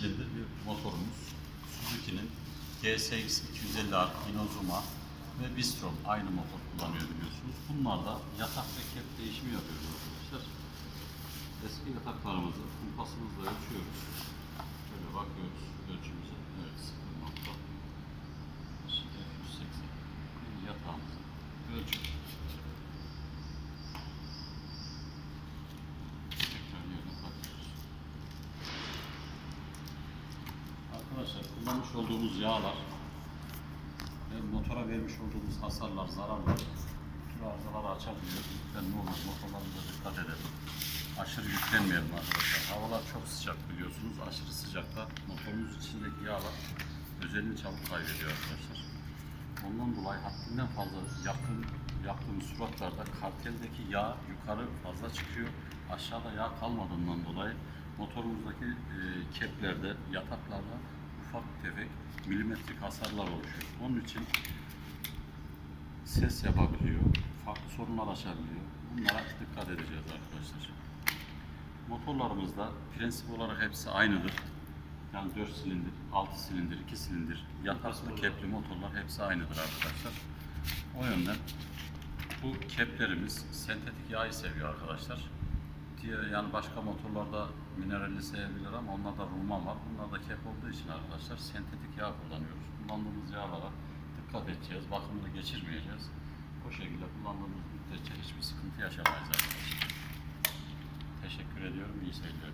silindir bir motorumuz. Suzuki'nin GSX 250R, Inozuma ve Bistrom aynı motor kullanıyor biliyorsunuz. Bunlarla yatak ve kep değişimi yapıyoruz arkadaşlar. Eski yataklarımızı kumpasımızla ölçüyoruz. Şöyle bakıyoruz ölçümüze. Arkadaşlar kullanmış olduğumuz yağlar ve motora vermiş olduğumuz hasarlar, zararlar tür arızaları açabiliyor. Lütfen ne olur motorlarımıza dikkat edelim. Aşırı yüklenmeyelim arkadaşlar. Havalar çok sıcak biliyorsunuz. Aşırı sıcakta motorumuz içindeki yağlar özelliğini çabuk kaybediyor arkadaşlar. Ondan dolayı haddinden fazla yakın yaktığımız suratlarda karteldeki yağ yukarı fazla çıkıyor. Aşağıda yağ kalmadığından dolayı motorumuzdaki e, keplerde, yataklarda ufak tefek milimetrik hasarlar oluşuyor. Onun için ses yapabiliyor, farklı sorunlar açabiliyor. Bunlara dikkat edeceğiz arkadaşlar. Motorlarımızda prensip olarak hepsi aynıdır. Yani 4 silindir, 6 silindir, 2 silindir, yataklı kepli motorlar hepsi aynıdır arkadaşlar. O yönden bu keplerimiz sentetik yağı seviyor arkadaşlar. Diğer yani başka motorlarda mineralli sevebilir ama onlarda rulman var. Bunlarda kep olduğu için arkadaşlar sentetik yağ kullanıyoruz. Kullandığımız yağlara dikkat edeceğiz, bakımını geçirmeyeceğiz. O şekilde kullandığımız müddetçe hiçbir sıkıntı yaşamayız arkadaşlar. Teşekkür ediyorum, iyi seyirler.